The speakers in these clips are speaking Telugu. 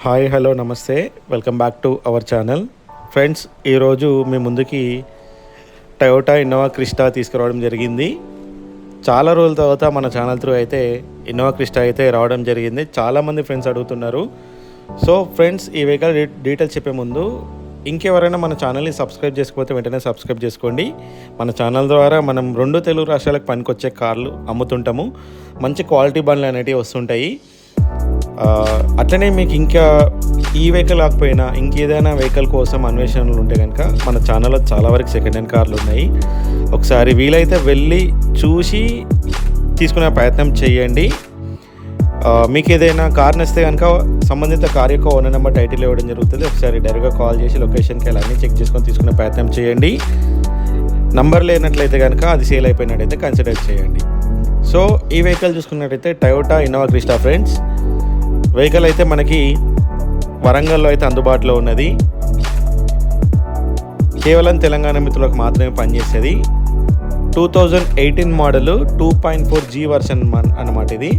హాయ్ హలో నమస్తే. Welcome back to our channel. Friends ఈరోజు మీ ముందుకి టయోటా ఇన్నోవా క్రిస్టా తీసుకురావడం జరిగింది. చాలా రోజుల తర్వాత మన ఛానల్ త్రూ అయితే ఇన్నోవా క్రిస్టా అయితే రావడం జరిగింది. చాలామంది ఫ్రెండ్స్ అడుగుతున్నారు. సో ఫ్రెండ్స్ ఈ వెహికల్ డీ- డీటెయిల్స్ చెప్పే ముందు ఇంకెవరైనా మన ఛానల్ని సబ్స్క్రైబ్ చేసుకోకపోతే వెంటనే సబ్స్క్రైబ్ చేసుకోండి. మన ఛానల్ ద్వారా మనం రెండు తెలుగు రాష్ట్రాలకు పనికొచ్చే కార్లు అమ్ముతుంటాము. మంచి క్వాలిటీ బండ్లు అనేటివి వస్తుంటాయి. అట్లనే మీకు ఇంకా ఈ వెహికల్ కాకపోయినా ఇంకేదైనా వెహికల్ కోసం అన్వేషణలు ఉంటే కనుక మన ఛానల్లో చాలా వరకు సెకండ్ హ్యాండ్ కార్లు ఉన్నాయి. ఒకసారి వీలైతే వెళ్ళి చూసి తీసుకునే ప్రయత్నం చేయండి. మీకు ఏదైనా కార్ నచ్చితే కనుక సంబంధిత కార్ యొక్క ఓనర్ నెంబర్ టైటిల్ ఇవ్వడం జరుగుతుంది. ఒకసారి డైరెక్ట్గా కాల్ చేసి లొకేషన్కి వెళ్ళి అన్నీ చెక్ చేసుకొని తీసుకునే ప్రయత్నం చేయండి. నంబర్ లేనట్లయితే కనుక అది సేల్ అయిపోయినట్టయితే కన్సిడర్ చేయండి. సో ఈ వెహికల్ చూసుకున్నట్టయితే Toyota Innova Crysta friends vehicle అయితే మనకి వరంగల్లో అయితే అందుబాటులో ఉన్నది. కేవలం తెలంగాణ మిత్రులకు మాత్రమే పనిచేసేది. Two thousand eighteen model two point four G version అనమాట ఇది.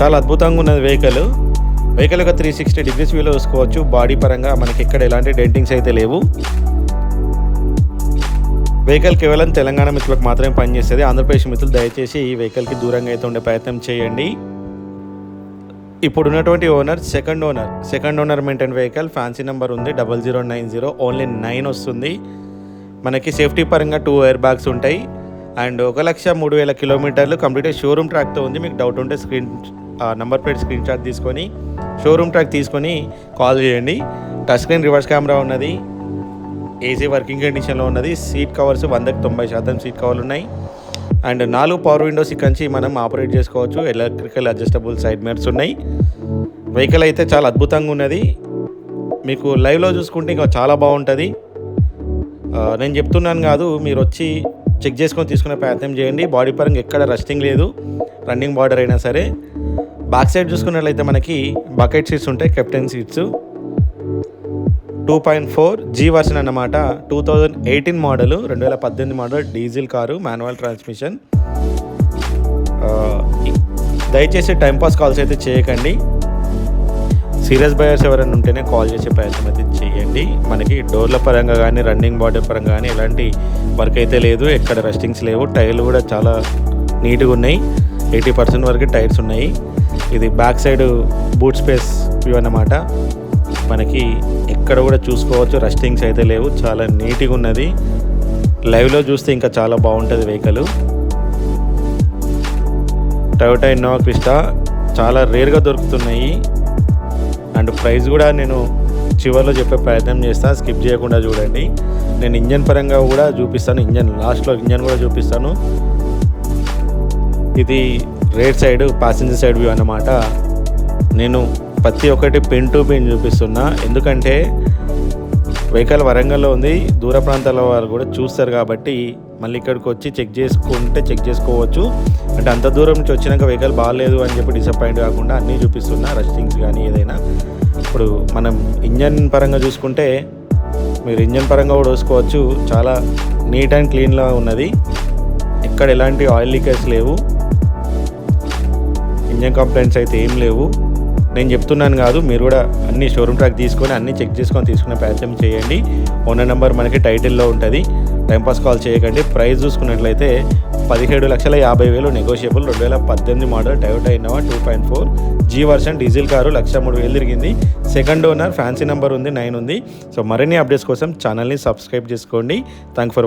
చాలా అద్భుతంగా ఉన్నది వెహికల్ వెహికల్ ఒక త్రీ సిక్స్టీ డిగ్రీస్ వ్యూలో చూసుకోవచ్చు. బాడీ పరంగా మనకి ఎక్కడ ఎలాంటి డెంటింగ్స్ అయితే లేవు. వెహికల్ కేవలం తెలంగాణ మిత్రులకు మాత్రమే పనిచేస్తుంది ఆంధ్రప్రదేశ్ మిత్రులు దయచేసి ఈ వెహికల్కి దూరంగా అయితే ఉండే ప్రయత్నం చేయండి. ఇప్పుడు ఉన్నటువంటి owner second owner second owner maintain vehicle fancy number ఉంది double zero nine zero only nine వస్తుంది. మనకి సేఫ్టీ పరంగా టూ ఎయిర్ బ్యాగ్స్ ఉంటాయి. అండ్ ఒక లక్ష మూడు వేల కిలోమీటర్లు కంప్లీట్ షోరూమ్ ట్రాక్తో ఉంది. మీకు డౌట్ ఉంటే screen number plate screen shot తీసుకొని షోరూమ్ ట్రాక్ తీసుకొని కాల్ చేయండి. టచ్ స్క్రీన్ రివర్స్ కెమెరా ఉన్నది. ఏసీ వర్కింగ్ కండిషన్లో ఉన్నది. సీట్ కవర్స్ వందకి తొంభై శాతం సీట్ కవర్లు ఉన్నాయి. అండ్ నాలుగు పవర్ విండోస్ ఇక్కడి మనం ఆపరేట్ చేసుకోవచ్చు. ఎలక్ట్రికల్ అడ్జస్టబుల్ సైడ్ మిరర్స్ ఉన్నాయి. వెహికల్ అయితే చాలా అద్భుతంగా ఉన్నది. మీకు లైవ్లో చూసుకుంటే ఇంకా చాలా బాగుంటుంది. నేను చెప్తున్నాను కాదు మీరు వచ్చి చెక్ చేసుకొని తీసుకునే ప్రయత్నం చేయండి. బాడీ పరంగా ఎక్కడ రెస్టింగ్ లేదు. రన్నింగ్ బార్డర్ అయినా సరే. బ్యాక్ సైడ్ చూసుకున్నట్లయితే మనకి బకెట్ సీట్స్ ఉంటాయి captain seats two point four G version అన్నమాట. టూ థౌజండ్ ఎయిటీన్ మోడల్ రెండు వేల పద్దెనిమిది model diesel car manual transmission. దయచేసి టైంపాస్ కాల్స్ అయితే చేయకండి. సీరియస్ బయర్స్ ఎవరైనా ఉంటేనే కాల్ చేసే ప్రయత్నం అయితే చేయండి. మనకి డోర్ల పరంగా కానీ రన్నింగ్ బాడీ పరంగా కానీ ఎలాంటి వర్క్ అయితే లేదు. ఎక్కడ రెస్టింగ్స్ లేవు. టైర్లు కూడా చాలా నీట్గా ఉన్నాయి. ఎయిటీ పర్సెంట్ వరకు టైర్స్ ఉన్నాయి. ఇది back side boot space view అన్నమాట. మనకి ఎక్కడ కూడా చూసుకోవచ్చు. రస్టింగ్స్ అయితే లేవు. చాలా నీట్గా ఉన్నది. లైవ్లో చూస్తే ఇంకా చాలా బాగుంటుంది వెహికల్ టయోటా ఇన్నోవా క్రిస్టా చాలా రేర్గా దొరుకుతున్నాయి. అండ్ ప్రైస్ కూడా నేను చివరిలో చెప్పే ప్రయత్నం చేస్తాను స్కిప్ చేయకుండా చూడండి. నేను ఇంజన్ పరంగా కూడా చూపిస్తాను. ఇంజన్ లాస్ట్లో ఇంజన్ కూడా చూపిస్తాను. ఇది right side passenger side view అన్నమాట. నేను ప్రతి ఒక్కటి పిన్ టు పిన్ చూపిస్తున్నా. ఎందుకంటే వెహికల్ వరంగల్లో ఉంది. దూర ప్రాంతాల వారు కూడా చూస్తారు కాబట్టి మళ్ళీ ఇక్కడికి వచ్చి చెక్ చేసుకుంటే చెక్ చేసుకోవచ్చు. అంటే అంత దూరం నుంచి వచ్చినాక వెహికల్ బాగాలేదు అని చెప్పి డిసప్పాయింట్ కాకుండా అన్నీ చూపిస్తున్నా. రస్టింగ్స్ కానీ ఏదైనా. ఇప్పుడు మనం ఇంజన్ పరంగా చూసుకుంటే మీరు ఇంజన్ పరంగా కూడా చూసుకోవచ్చు. చాలా నీట్ అండ్ క్లీన్గా ఉన్నది. ఎక్కడ ఎలాంటి ఆయిల్ లీకేజ్ లేవు. ఇంజన్ కంప్లైంట్స్ అయితే ఏం లేవు. నేను చెప్తున్నాను కాదు మీరు కూడా అన్ని షోరూమ్ ట్రాక్ తీసుకొని అన్ని చెక్ చేసుకొని తీసుకునే ప్రయత్నం చేయండి. ఓనర్ నెంబర్ మనకి టైటిల్లో ఉంటుంది. టైంపాస్ కాల్ చేయకండి. ప్రైస్ చూసుకున్నట్లయితే పదిహేడు లక్షల యాభై వేలు నెగోషియబుల్ రెండు వేల పద్దెనిమిది model Toyota Innova two point four G version diesel car lakh మూడు వేలు తిరిగింది. సెకండ్ ఓనర్ ఫ్యాన్సీ నెంబర్ ఉంది నైన్ ఉంది. సో మరిన్ని అప్డేట్స్ కోసం ఛానల్ని సబ్స్క్రైబ్ చేసుకోండి. Thank for